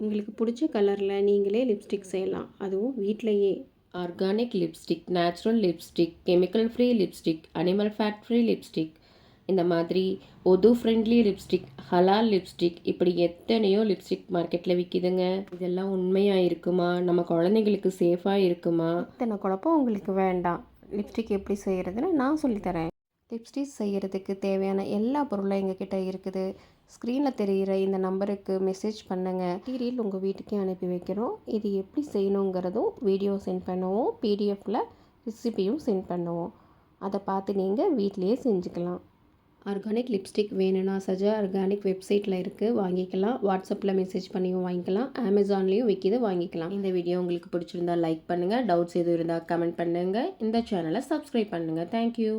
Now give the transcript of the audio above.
உங்களுக்கு பிடிச்ச கலரில் நீங்களே லிப்ஸ்டிக் செய்யலாம். அதுவும் வீட்டிலையே organic lipstick natural lipstick chemical free lipstick animal fat free lipstick இந்த மாதிரி ஒது ஃப்ரெண்ட்லி லிப்ஸ்டிக் ஹலால் லிப்ஸ்டிக் இப்படி எத்தனையோ லிப்ஸ்டிக் மார்க்கெட்டில் விற்கிதுங்க இதெல்லாம் உண்மையாக இருக்குமா? நம்ம குழந்தைங்களுக்கு சேஃபாக இருக்குமா? இத்தனை குழப்பம் உங்களுக்கு வேண்டாம். லிப்ஸ்டிக் எப்படி செய்கிறதுன்னு நான் சொல்லித்தரேன். லிப்ஸ்டிக் செய்கிறதுக்கு தேவையான எல்லா பொருளும் எங்ககிட்ட இருக்குது. ஸ்க்ரீனில் தெரிகிற இந்த நம்பருக்கு மெசேஜ் பண்ணுங்கள் மெட்டீரியல் உங்கள் வீட்டுக்கே அனுப்பி வைக்கிறோம். இது எப்படி செய்யணுங்கிறதும் வீடியோ சென்ட் பண்ணுவோம். பிடிஎஃப்பில் ரெசிபியும் சென்ட் பண்ணுவோம். அதை பார்த்து நீங்கள் வீட்டிலேயே செஞ்சுக்கலாம். ஆர்கானிக் லிப்ஸ்டிக் வேணும்னா சஜா ஆர்கானிக் வெப்சைட்டில் இருக்குது வாங்கிக்கலாம். வாட்ஸ்அப்பில் மெசேஜ் பண்ணியும் வாங்கிக்கலாம். அமேசான்லேயும் விற்கிது வாங்கிக்கலாம். இந்த வீடியோ உங்களுக்கு பிடிச்சிருந்தா லைக் பண்ணுங்கள் டவுட்ஸ் எதுவும் இருந்தால் கமெண்ட் பண்ணுங்கள் இந்த சேனலை சப்ஸ்கிரைப் பண்ணுங்கள் தேங்க்யூ